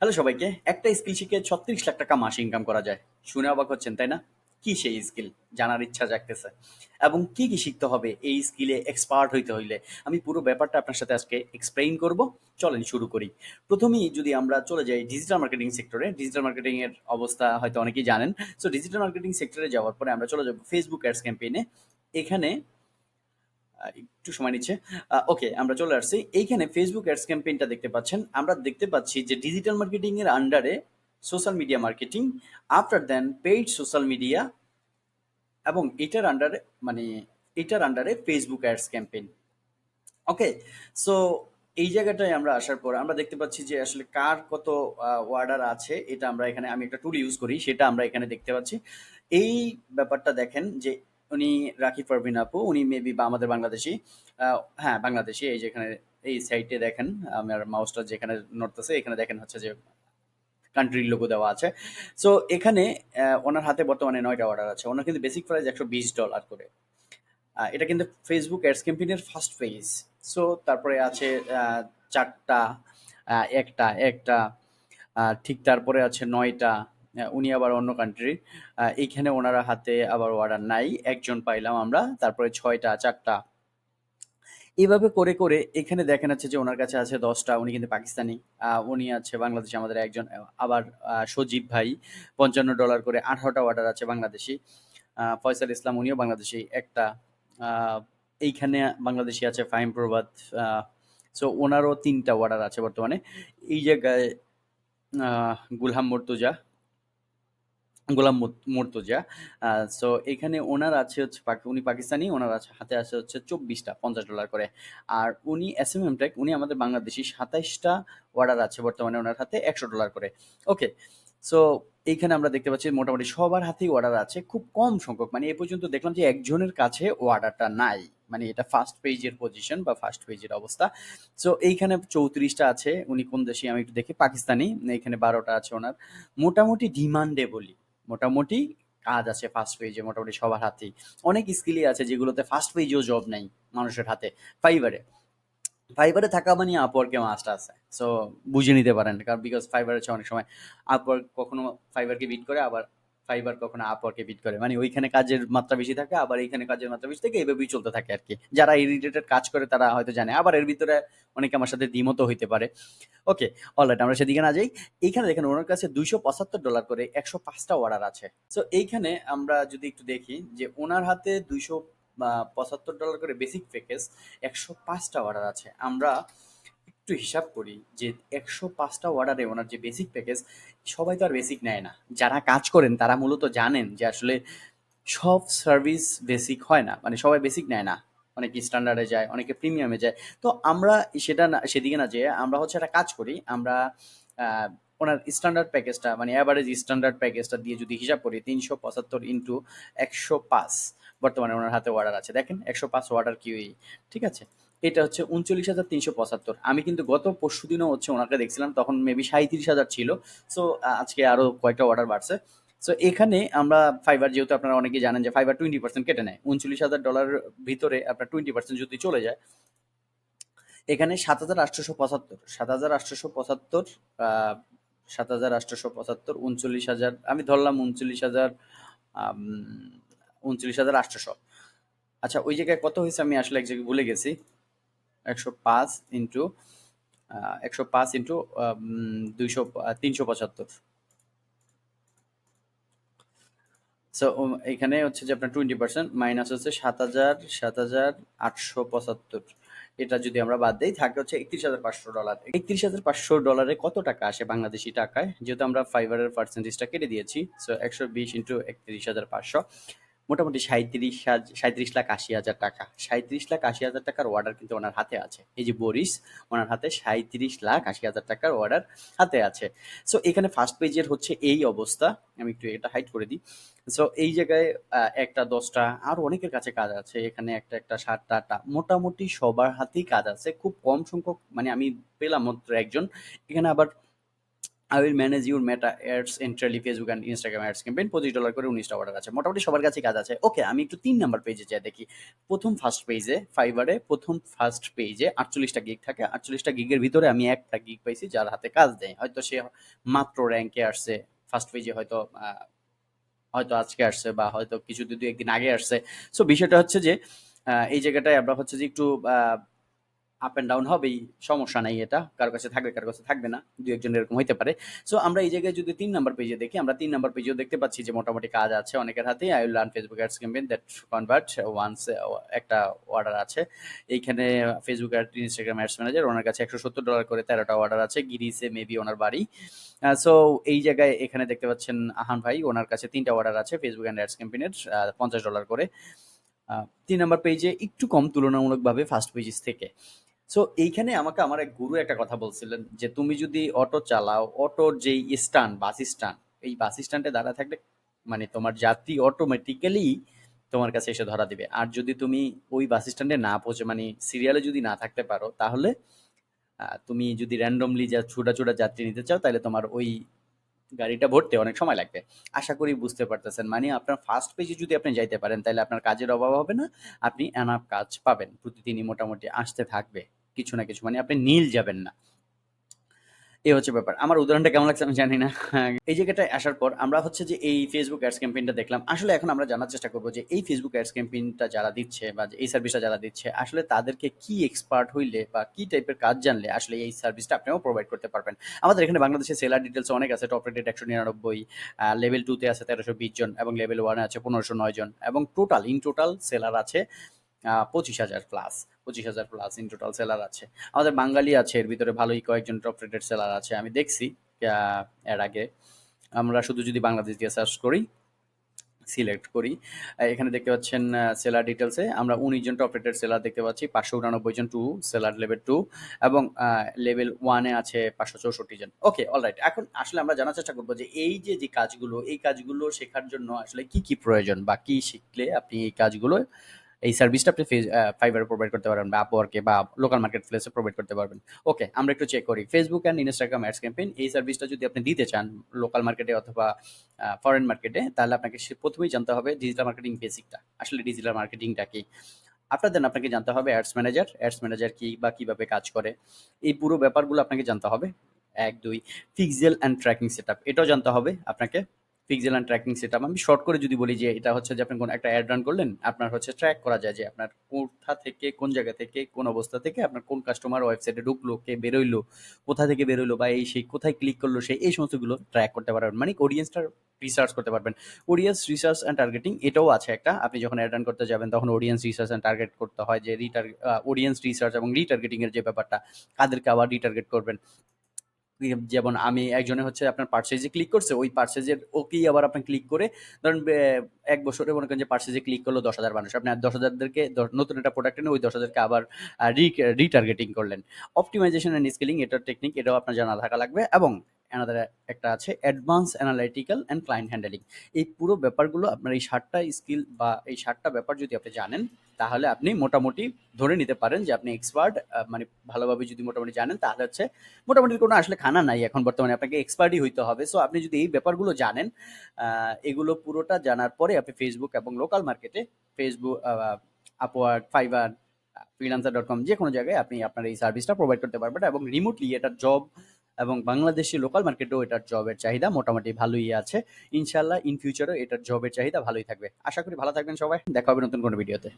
Hello সবাইকে, একটা skill শিখে ছত্রিশ লাখ টাকা মাসে ইনকাম করা যায়। শুনে অবাক হচ্ছেন, তাই না? কি সেই স্কিল জানার ইচ্ছা জাগতেছে। এবং কি কি শিখতে হবে এই স্কিলে এক্সপার্ট হইতে হইলে? আমি পুরো ব্যাপারটা আপনার সাথে আজকে এক্সপ্লেইন করব। চলেন শুরু করি। প্রথমেই যদি আমরা চলে যাই ডিজিটাল মার্কেটিং সেক্টরে ডিজিটাল মার্কেটিং এর অবস্থা হয়তো অনেকেই জানেন। সো ডিজিটাল মার্কেটিং সেক্টরে যাওয়ার পরে আমরা চলে যাব ফেসবুক অ্যাডস ক্যাম্পেইনে এখানে একটু সময় নিচ্ছে। ওকে আমরা চলে আসছি। এইখানে ফেসবুক অ্যাডস ক্যাম্পেইনটা দেখতে পাচ্ছেন। আমরা দেখতে পাচ্ছি যে ডিজিটাল মার্কেটিং এর আন্ডারে social media marketing after then paid social media এবং এটার আন্ডারে মানে এটার আন্ডারে Facebook ads campaign okay so এই জায়গাটায় আমরা আসার পর আমরা দেখতে পাচ্ছি যে আসলে কার কত ওয়ার্ডার আছে, এটা আমরা এখানে, আমি একটা টুল ইউজ করি, সেটা আমরা এখানে দেখতে পাচ্ছি। এই ব্যাপারটা দেখেন যে উনি রাখি পারভিন আপু, উনি মেবি বা আমাদের বাংলাদেশি হ্যাঁ বাংলাদেশি, এই যেখানে এই সাইটে দেখেন আমার মাউসটা যেখানে নড়তেছে, এখানে দেখেন হচ্ছে যে কান্ট্রির লোগো দেওয়া আছে। সো এখানে ওনার হাতে বর্তমানে নয়টা অর্ডার আছে। ওনার কিন্তু বেসিক প্রাইস একশো বিশ ডলার করে। এটা কিন্তু ফেসবুক অ্যাডস ক্যাম্পেইনের ফার্স্ট পেজ সো তারপরে আছে চারটা একটা একটা ঠিক তারপরে আছে নয়টা উনি আবার অন্য কান্ট্রি এইখানে ওনারা হাতে আবার অর্ডার নাই, একজন পাইলাম আমরা, তারপরে ছয়টা, চারটা। এইভাবে করে করে এখানে দেখেন হচ্ছে যে ওনার কাছে আছে দশটা, উনি কিন্তু পাকিস্তানি উনি আছে বাংলাদেশে, আমাদের একজন, আবার সজীব ভাই, পঞ্চান্ন ডলার করে আঠারোটা অর্ডার আছে বাংলাদেশি ফয়সাল ইসলাম উনিও বাংলাদেশি, একটা এইখানে বাংলাদেশি আছে ফাহিম প্রবাদ সো ওনারও তিনটা অর্ডার আছে বর্তমানে। এই জায়গায় গুলহাম মর্তুজা গোলাম মুর্তজা। সো এখানে ওনার আছে হচ্ছে উনি পাকিস্তানি, ওনার আছে, হাতে আছে হচ্ছে চব্বিশটা, পঞ্চাশ ডলার করে। আর উনি এস এম এম টেক উনি আমাদের বাংলাদেশি, সাতাইশটা অর্ডার আছে বর্তমানে ওনার হাতে, একশো ডলার করে। ওকে সো এইখানে আমরা দেখতে পাচ্ছি মোটামুটি সবার হাতেই অর্ডার আছে, খুব কম সংখ্যক। মানে এ পর্যন্ত দেখলাম যে একজনের কাছে অর্ডারটা নাই। মানে এটা ফার্স্ট পেজের পজিশন বা ফার্স্ট পেজের অবস্থা। সো এইখানে চৌত্রিশটা আছে, উনি কোন দেশে আমি একটু দেখি, পাকিস্তানি, এখানে বারোটা আছে ওনার। মোটামুটি ডিমান্ডে বলি মোটামুটি কাজ আছে ফার্স্ট পেজে মোটামুটি সবার হাতেই। অনেক স্কিলই আছে যেগুলোতে ফার্স্ট পেজেও জব নেই মানুষের হাতে। ফাইবারে ফাইবারে থাকা মানে আপওয়ার্কে মাস্ট আছে। সো বুঝে নিতে পারেন। কারণ বিকজ ফাইবার হচ্ছে অনেক সময় আপওয়ার্ক কখনো ফাইবারকে বিট করে, আবার ফাইবার কখনো আপওয়ার্কে বিট করে। মানে ওইখানে কাজের মাত্রা বেশি থাকে, আবার এইখানে কাজের মাত্রা বেশি থাকে এইভাবেই চলতে থাকে আর কি যারা এই রিলেটেড কাজ করে তারা হয়তো জানে। আবার এর ভিতরে অনেকে আমার সাথে দ্বিমতও হইতে পারে। ওকে অলরাইট আমরা সেদিকে না যাই। এইখানে দেখেন ওনার কাছে দুইশো পঁচাত্তর ডলার করে একশো পাঁচটা অর্ডার আছে। সো এইখানে আমরা যদি একটু দেখি যে ওনার হাতে দুইশো পঁচাত্তর ডলার করে বেসিক প্যাকেজ একশো পাঁচটা অর্ডার আছে। আমরা একটু হিসাব করি যে একশো পাঁচটা অর্ডারে ওনার যে বেসিক প্যাকেজ সবাই তো আর বেসিক নেয় না। যারা কাজ করেন, তারা মূলত জানেন যে আসলে সব সার্ভিস বেসিক হয় না। মানে সবাই বেসিক নেয় না। অনেকে স্ট্যান্ডার্ডে যায়, অনেকে প্রিমিয়ামে যায়। তো আমরা সেটা না, সেদিকে না যেয়ে আমরা হচ্ছে একটা কাজ করি। আমরা ওনার স্ট্যান্ডার্ড প্যাকেজটা মানে অ্যাভারেজ স্ট্যান্ডার্ড প্যাকেজটা দিয়ে যদি হিসাব করি, তিনশো পঁচাত্তর ইন্টু একশো পাঁচ বর্তমানে ওনার হাতে অর্ডার আছে। দেখেন, একশো পাঁচ অর্ডার কিউই ঠিক আছে? এটা হচ্ছে উনচল্লিশ হাজার তিনশো পঁচাত্তর। আমি কিন্তু গত পরশু দিনও হচ্ছে ওনাকে দেখছিলাম, তখন মেবি সাঁত্রিশ হাজার ছিল। সো আজকে আরও কয়েকটা অর্ডার বাড়ছে। সো এখানে আমরা ফাইবার যেহেতু আপনারা অনেকে জানেন যে ফাইবার টোয়েন্টি পার্সেন্ট কেটে নেয়। উনচল্লিশ হাজার ডলার ভিতরে আপনার টোয়েন্টি পার্সেন্ট যদি চলে যায়, এখানে সাত হাজার আটশোশো পঁচাত্তর সাত হাজার আটশোশো পঁচাত্তর সাত হাজার আটশোশো পঁচাত্তর উনচল্লিশ হাজার, আমি ধরলাম উনচল্লিশ হাজার উনচল্লিশ হাজার আটশোশো। আচ্ছা ওই জায়গায় কত হয়েছে আমি আসলে এক জায়গায় ভুলে গেছি। একশো পাঁচ ইন্টু একশো পাঁচ ইন্টু দুইশো তিনশো পঁচাত্তর। সো এখানে হচ্ছে যে আপনার টোয়েন্টি পার্সেন্ট মাইনাস হচ্ছে সাত হাজার সাত হাজার আটশো পঁচাত্তর। এটা যদি আমরা বাদ দিই, থাকে হচ্ছে একত্রিশ হাজার পাঁচশো ডলার একত্রিশ হাজার পাঁচশো ডলারে কত টাকা আসে বাংলাদেশি টাকায়? যেহেতু আমরা ফাইবারের পার্সেন্টেজটা কেটে দিয়েছি সো একশো বিশ ইন্টু একত্রিশ হাজার পাঁচশো। মোটামুটি সাঁত্রিশ সাঁত্রিশ লাখ আশি হাজার টাকা। সাঁত্রিশ লাখ আশি হাজার টাকার অর্ডার কিন্তু ওনার হাতে আছে। এই যে বরিস, ওনার হাতে সাঁত্রিশ লাখ আশি হাজার টাকার অর্ডার হাতে আছে। সো এখানে ফার্স্ট পেজের হচ্ছে এই অবস্থা। আমি একটু এটা হাইট করে দিই। সো এই জায়গায় একটা, দশটা, আর অনেকের কাছে কাজ আছে। এখানে একটা একটা, সাতটা, আটটা, মোটামুটি সবার হাতেই কাজ আছে। খুব কম সংখ্যক মানে আমি পেলাম মাত্র একজন। এখানে আবার I will manage your Meta ads entirely Facebook and Instagram ads campaign পঁচিশ ডলার করে উনিশটা অর্ডার আছে। মোটামুটি সবার কাছে কাজ আছে। ওকে আমি একটু তিন নাম্বার পেজে যাই, দেখি। প্রথম ফার্স্ট পেজে ফাইবারে প্রথম ফার্স্ট পেজে আটচল্লিশটা গিগ থাকে। আটচল্লিশটা গিগের ভিতরে আমি একটা গিগ পাইছি যার হাতে কাজ দেয়। হয়তো সে মাত্র র্যাঙ্কে আসছে ফার্স্ট পেজে হয়তো হয়তো আজকে আসছে বা হয়তো কিছু দু একদিন আগে আসছে। সো বিষয়টা হচ্ছে যে এই জায়গাটায় আমরা হচ্ছে যে একটু আপ অ্যান্ড ডাউন হবেই, সমস্যা নাই এটা, কারও কাছে থাকবে, কারও কাছে থাকবে না, দু একজন এরকম হইতে পারে। সো আমরা এই জায়গায় যদি তিন নাম্বার পেজে দেখি, আমরা তিন নাম্বার পেজেও দেখতে পাচ্ছি যে মোটামুটি কাজ আছে অনেকের হাতে। I will learn Facebook ads campaign that convert once একটা অর্ডার আছে। এইখানে Facebook ad Instagram ads manager ওনার কাছে একশো সত্তর ডলার করে তেরোটা অর্ডার আছে গিরিসে মেবি ওনার বাড়ি। সো এই জায়গায় এখানে দেখতে পাচ্ছেন আহান ভাই, ওনার কাছে তিনটা অর্ডার আছে ফেসবুক অ্যান্ড অ্যাডস ক্যাম্পেইনের পঞ্চাশ ডলার করে। তিন নাম্বার পেজে একটু কম তুলনামূলকভাবে ফার্স্ট পেজেস থেকে। সো এইখানে আমাকে আমার এক গুরু একটা কথা বলছিলেন যে, তুমি যদি অটো চালাও, অটোর যেই স্ট্যান্ড, বাস স্ট্যান্ড, এই বাস স্ট্যান্ডে দাঁড়া থাকলে মানে তোমার যাত্রী অটোমেটিক্যালি তোমার কাছে এসে ধরা দিবে। আর যদি তুমি ওই বাস স্ট্যান্ডে না পৌঁছে মানে সিরিয়ালে যদি না থাকতে পারো, তাহলে তুমি যদি র্যান্ডমলি যা ছোটা ছোটা যাত্রী নিতে চাও, তাহলে তোমার ওই গাড়িটা ভরতে অনেক সময় লাগবে। আশা করি বুঝতে পারতেছেন। মানে আপনার ফার্স্ট পেজে যদি আপনি যাইতে পারেন, তাহলে আপনার কাজের অভাব হবে না, আপনি এনাফ কাজ পাবেন। প্রতিদিনই মোটামুটি আসতে থাকবে। কিছু না কিছু মানে আপনি নীল যাবেন না। এই হচ্ছে ব্যাপার। আমার উদাহরণটা কেমন লাগছে আমি জানি না। এই জায়গাটায় আসার পর আমরা হচ্ছে যে এই ফেসবুক অ্যাডস ক্যাম্পেইনটা দেখলাম। আসলে এখন আমরা জানার চেষ্টা করব যে এই ফেসবুক অ্যাডস ক্যাম্পেইনটা যারা দিচ্ছে বা এই সার্ভিসটা যারা দিচ্ছে, আসলে তাদেরকে কি এক্সপার্ট হইলে বা কি টাইপের কাজ জানলে আসলে এই সার্ভিসটা আপনিও প্রোভাইড করতে পারবেন। আমাদের এখানে বাংলাদেশে সেলার ডিটেলস অনেক আছে টপ রেটেড একশো নিরানব্বই লেভেল টুতে আছে তেরোশো বিশ জন এবং লেভেল ওয়ানে আছে পনেরোশো নয় জন এবং টোটাল ইন টোটাল সেলার আছে পঁচিশ হাজার প্লাস পঁচিশ হাজার প্লাস ইন টোটাল সেলার আছে। আমাদের বাঙালি আছে, এর ভিতরে ভালোই কয়েকজন টপ রেটেড সেলার আছে, আমি দেখছি এর আগে। আমরা শুধু যদি বাংলাদেশ দিয়ে সার্চ করি সিলেক্ট করি এখানে দেখতে পাচ্ছেন সেলার ডিটেলসে আমরা উনিশ জন টপ রেটেড সেলার দেখতে পাচ্ছি, পাঁচশো উনানব্বই জন টু সেলার লেভেল টু এবং লেভেল ওয়ানে আছে পাঁচশো চৌষট্টি জন। ওকে অলরাইট এখন আসলে আমরা জানার চেষ্টা করব যে এই যে যে কাজগুলো, এই কাজগুলো শেখার জন্য আসলে কি কি প্রয়োজন বা কি শিখলে আপনি এই কাজগুলো এই সার্ভিসটা আপনি ফাইবারে প্রোভাইড করতে পারবেন বা আপওয়ার্কে বা লোকাল মার্কেট প্লেসে প্রোভাইড করতে পারবেন। ওকে আমরা একটু চেক করি। Facebook and Instagram ads campaign এই সার্ভিসটা যদি আপনি দিতে চান লোকাল মার্কেটে অথবা ফরেন মার্কেটে তাহলে আপনাকে প্রথমেই জানতে হবে ডিজিটাল মার্কেটিং বেসিকটা আসলে ডিজিটাল মার্কেটিংটা কি? আফটার দেন আপনাকে জানতে হবে অ্যাডস ম্যানেজার অ্যাডস ম্যানেজার কী বা কীভাবে কাজ করে। এই পুরো ব্যাপারগুলো আপনাকে জানতে হবে। এক, দুই পিক্সেল অ্যান্ড ট্র্যাকিং সেট এটাও জানতে হবে আপনাকে। পিক্সেল অ্যান্ড ট্র্যাকিং সেট আমি শর্ট করে যদি বলি যে এটা হচ্ছে যে আপনি কোন একটা অ্যাড রান করলেন, আপনার হচ্ছে ট্র্যাক করা যায় যে আপনার কোথা থেকে, কোন জায়গা থেকে, কোন অবস্থা থেকে আপনার কোন কাস্টমার ওয়েবসাইটে ঢুকলো, কে বেরোইলো, কোথা থেকে বেরোইলো বা এই সেই কোথায় ক্লিক করল, সেই এই সমস্তগুলো ট্র্যাক করতে পারবেন। মানে অডিয়েন্সটার রিসার্চ করতে পারবেন। অডিয়েন্স রিসার্চ অ্যান্ড টার্গেটিং এটাও আছে একটা। আপনি যখন অ্যাড রান করতে যাবেন, তখন অডিয়েন্স রিসার্চ অ্যান্ড টার্গেট করতে হয় যে রিটার অডিয়েন্স রিসার্চ এবং রিটার্গেটিং এর যে ব্যাপারটা, কাদেরকে আবার রিটার্গেট করবেন। যেমন আমি একজনে হচ্ছে আপনার পার্সেজে ক্লিক করছে, ওই পার্সেজের ওকেই আবার আপনি ক্লিক করে ধরেন এক বছরে মনে করেন যে পার্সেজে ক্লিক করল দশ হাজার মানুষ, আপনি দশ হাজারদেরকে নতুন একটা প্রোডাক্ট এনে ওই দশ হাজারকে আবার রিটার্গেটিং করলেন। অপটিমাইজেশন অ্যান্ড স্কেলিং এটার টেকনিক এটাও আপনার জানা থাকা লাগবে এবং অ্যানাদার একটা আছে advance analytical and client handling এই পুরো ব্যাপারগুলো আপনার এই সাতটা স্কিল বা এই সাতটা ব্যাপার যদি আপনি জানেন, তাহলে আপনি মোটামুটি ধরে নিতে পারেন যে আপনি এক্সপার্ট মানে ভালোভাবে যদি মোটামুটি জানেন, তাহলে হচ্ছে মোটামুটি কোনো আসলে খানা নাই এখন বর্তমানে, আপনাকে এক্সপার্টই হইতে হবে। সো আপনি যদি এই ব্যাপারগুলো জানেন এগুলো পুরোটা জানার পরে আপনি ফেসবুক এবং লোকাল মার্কেটে Facebook Upwork Fiverr freelancer dot com যে কোনো জায়গায় আপনি আপনার এই সার্ভিসটা প্রোভাইড করতে পারবেন এবং রিমোটলি এটা জব এবং বাংলাদেশি লোকাল মার্কেটেও এটার জবের চাহিদা মোটামুটি ভালোই আছে। ইনশাল্লাহ ইন ফিউচারও এটার জবের চাহিদা ভালোই থাকবে। আশা করি ভালো থাকবেন সবাই। দেখা হবে নতুন কোনো ভিডিওতে